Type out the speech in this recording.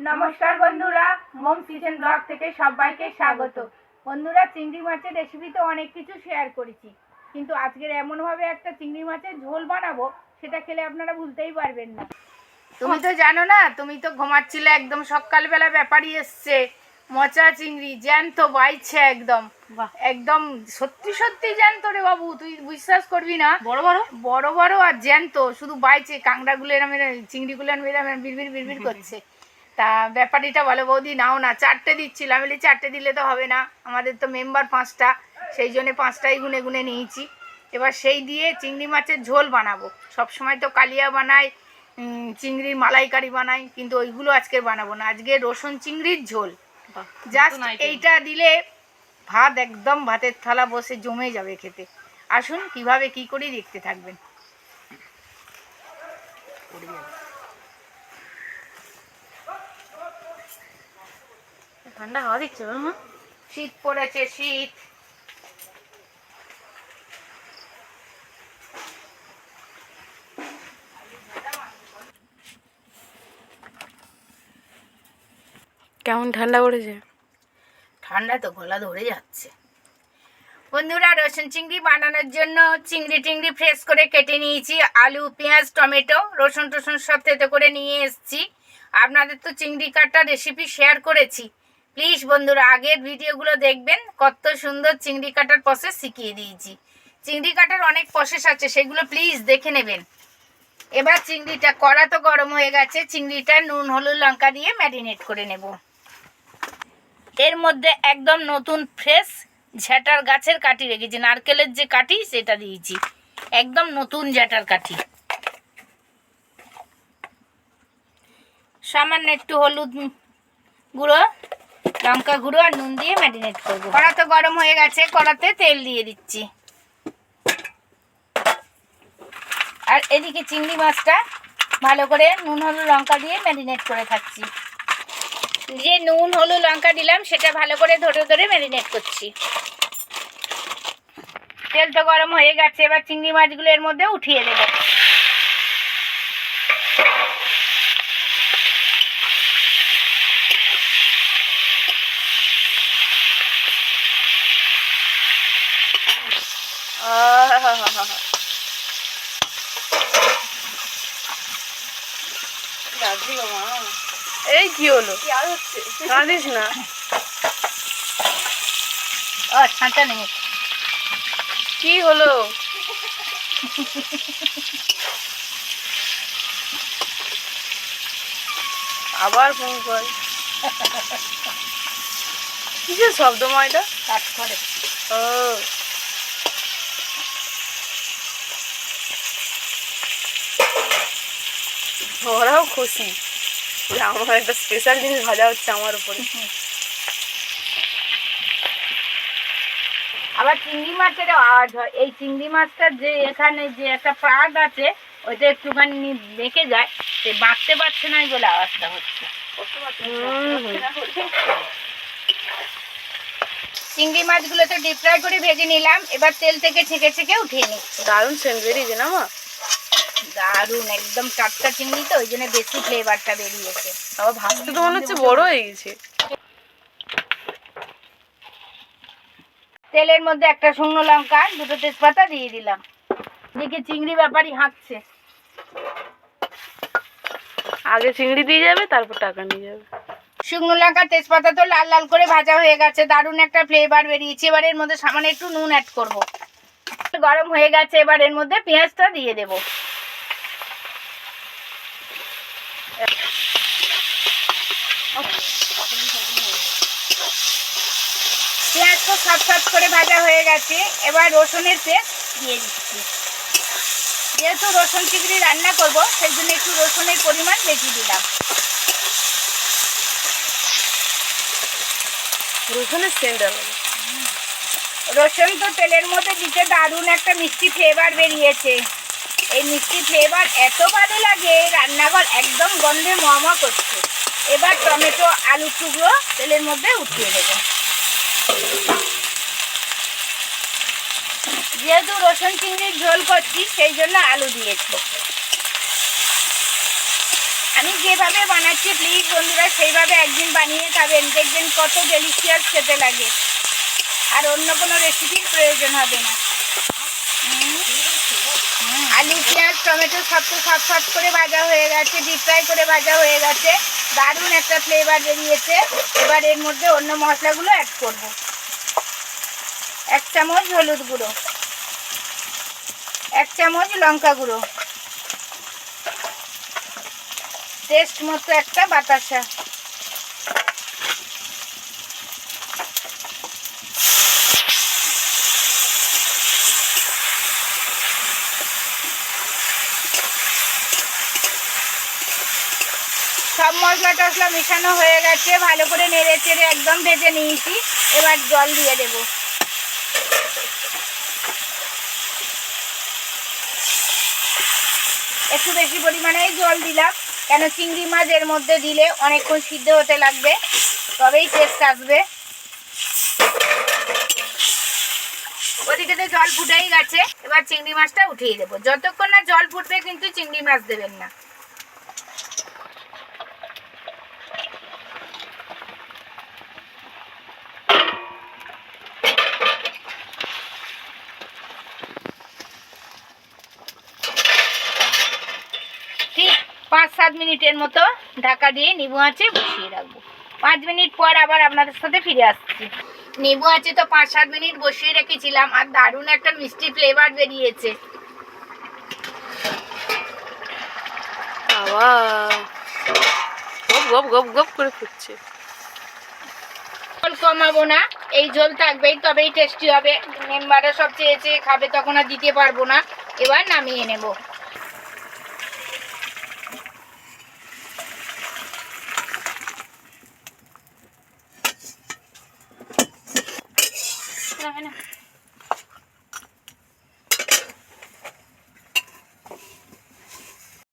নমস্কার বন্ধুরা মোম কিচেন ব্লগ থেকে সবাইকে স্বাগত। বন্ধুরা চিংড়ি মাছের রেসিপি তো অনেক কিছু শেয়ার করেছি। কিন্তু আজকের এমনভাবে একটা চিংড়ি মাছের ঝোল বানাবো সেটা খেলে আপনারা ভুলতেই পারবেন না। তুমি তো জানো না তুমি তো ঘুমাচ্ছিলে একদম সকালবেলা ব্যাপারই এসছে। মচা চিংড়ি জ্যান্ত বাইছে একদম। একদম সত্যি সত্যি জ্যান্ত রে বাবু তুই বিশ্বাস করবি না? বড় বড়? বড় বড় আর জ্যান্ত শুধু বাইছে কাঁকড়াগুলো এরম এরম চিংড়িগুলো এরম বিড়বিড় বিড়বিড় করছে। তা ব্যাপারীটা বলে বৌদি নাও না চারটে দিচ্ছিলাম বলি চারটে দিলে তো হবে না আমাদের তো মেম্বার পাঁচটা সেই জন্যে পাঁচটাই গুনে গুনে নিয়েছি। এবার সেই দিয়ে চিংড়ি মাছের ঝোল বানাবো। সব সময় তো কালিয়া বানাই চিংড়ির মালাইকারি বানাই কিন্তু ওইগুলো আজকে বানাবো না। আজকে রসুন চিংড়ির ঝোল। জাস্ট এইটা দিলে ভাত একদম ভাতের থালা বসে জমে যাবে খেতে। আসুন কীভাবে কি করি দেখতে থাকবেন। ঠান্ডা হাওয়া দিচ্ছে মা শীত পড়েছে শীত। কেমন ঠান্ডা পড়েছে? ঠান্ডা তো গলা ধরে যাচ্ছে। বন্ধুরা রসুন চিংড়ি বানানোর জন্য চিংড়ি টিংড়ি ফ্রেশ করে কেটে নিয়েছি। আলু পেঁয়াজ টমেটো রসুন টসুন সব থেতে করে নিয়ে এসেছি। আপনাদের তো চিংড়ি কাটার রেসিপি শেয়ার করেছি। প্লিজ বন্ধুরা, আগের ভিডিওগুলো দেখবেন, কত সুন্দর চিংড়ি কাটার প্রসেস শিখিয়ে দিয়েছি। চিংড়ি কাটার অনেক প্রসেস আছে, সেগুলো প্লিজ দেখে নেবেন। এবার চিংড়িটা, কড়া তো গরম হয়ে গেছে, চিংড়িটা নুন, হলুদ, লঙ্কা দিয়ে ম্যারিনেট করে নেব। এর মধ্যে একদম নতুন ফ্রেশ ঝ্যাটার গাছের কাঠি রেখেছি, নারকেলের যে কাঠি, সেটা দিয়েছি। একদম নতুন ঝ্যাটার কাঠি। সামান্য একটু হলুদ গুঁড়ো লঙ্কা গুঁড়ো আর নুন দিয়ে ম্যারিনেট করব। কড়া তো গরম হয়ে গেছে, কড়াতে তেল দিয়ে দিচ্ছি। আর এদিকে চিংড়ি মাছটা ভালো করে নুন, হলুদ, লঙ্কা দিয়ে ম্যারিনেট করে থাকছি যে নুন, হলুদ, লঙ্কা দিলাম, সেটা ভালো করে ধরে ধরে ম্যারিনেট করছি। তেল তো গরম হয়ে গেছে, এবার চিংড়ি মাছগুলো এর মধ্যে উঠিয়ে দেবো। এই কি হলো? কাঁদিস না। ছাঁচা নেই। কি হলো? আবার ফোন কর। কিসের শব্দ ময়দা? কাট করে। ও। ওরাও খুশি। যে আমার একটা স্পেশাল জিনিস ভাজা হচ্ছে আমার উপরে। আবার চিংড়ি মাছের আওয়াজ হয়। এই চিংড়ি মাছটা যে এখানে যে একটা প্রাগ আছে ওইটা একটুখানি বেঁকে যায় সে বাঁকতে পারছে না বলে আওয়াজটা হচ্ছে। চিংড়ি মাছগুলো তো ডিপ ফ্রাই করে ভেজে নিলাম। এবার তেল থেকে ছেঁকে ছেঁকে উঠিয়ে নিচ্ছি। দারুণ সেন্ট বেরিয়েছে না মা? দারুণ একদম টাটকা চিংড়ি তো ওই জন্য বেশি ফ্লেভারটা বেরিয়েছে। আবার ভাজতে তো মনে হচ্ছে বড় হয়ে গেছে। তেলের মধ্যে একটা শুকনো লঙ্কা দুটো তেজপাতা দিয়ে দিলাম। এদিকে চিংড়ি ব্যাপারই হাঁকছে। আগে চিংড়ি দিয়ে যাবে তারপর টাকা নিয়ে যাবে। শুকনো লঙ্কা তেজপাতা তো লাল লাল করে ভাজা হয়ে গেছে দারুণ একটা ফ্লেভার বেরিয়েছে। এবার এর মধ্যে সামান্য একটু নুন অ্যাড করব। গরম হয়ে গেছে এবার এর মধ্যে পেঁয়াজটা দিয়ে দেব। পেঁয়াজ তো সাত সাত করে ভাজা হয়ে গেছে। এবার রসুনের পেস্ট দিয়ে দিচ্ছি। যেহেতু রসুন চিংড়ি রান্না করব সেই জন্য একটু রসুনের পরিমাণ বেশি দিলাম। রসুনের সেন্ট রসুন তো তেলের মধ্যে দিতে দারুণ একটা মিষ্টি ফ্লেভার বেরিয়েছে। এই মিষ্টি ফ্লেভার এত ভালো লাগে, রান্নাঘর একদম গন্ধে মহমা করছে। এবার টমেটো, আলু টুকরো, তেলের মধ্যে উঠিয়ে দেবো। যেহেতু রসুন চিংড়ির ঝোল করছি, সেই জন্য আলু দিয়েছি। আমি যেভাবে বানাচ্ছি প্লিজ বন্ধুরা, সেইভাবে একদিন বানিয়ে খাবেন। দেখবেন কত ডেলিশিয়াস খেতে লাগে। আর অন্য কোনো রেসিপির প্রয়োজন হবে না। আলু, পেঁয়াজ, টমেটো সব তো সব সব করে ভাজা হয়ে গেছে ডিপ ফ্রাই করে ভাজা হয়ে গেছে। দারুণ একটা ফ্লেভার বেরিয়েছে। এবার এর মধ্যে অন্য মশলাগুলো অ্যাড করব। এক চামচ হলুদ গুঁড়ো, এক চামচ লঙ্কা গুঁড়ো টেস্ট মতো একটা বাতাসা। সব মশলা টশলা মেশানো হয়ে গেছে, ভালো করে নেড়ে চেড়ে একদম ভেজে নিয়েছি। এবার জল দিয়ে দেব। একটু বেশি পরিমাণেই জল দিলাম, কেন চিংড়ি মাছ এর মধ্যে দিলে অনেকক্ষণ সিদ্ধ হতে লাগবে, তবেই টেস্ট আসবে। ওদিকে তো জল ফুটেই গেছে, এবার চিংড়ি মাছটা উঠিয়ে দেবো। যতক্ষণ না জল ফুটবে কিন্তু চিংড়ি মাছ দেবেন না। সাত মিনিটের মতো ঢাকা দিয়ে নিবু আঁচে বসিয়ে রাখব। পাঁচ মিনিট পর আবার আপনাদের সাথে ফিরে আসছি। নিবু আছে তো পাঁচ সাত মিনিট বসিয়ে রেখেছিলাম আর দারুণ একটা মিষ্টি ফ্লেভার বেরিয়েছে। গপ গপ গপ গপ করে ফুটছে। কমাবো না এই ঝোল থাকবেই তবেই টেস্টি হবে। মেম্বাররা সব চেয়ে চেয়ে খাবে তখন আর দিতে পারব না। এবার নামিয়ে নেব।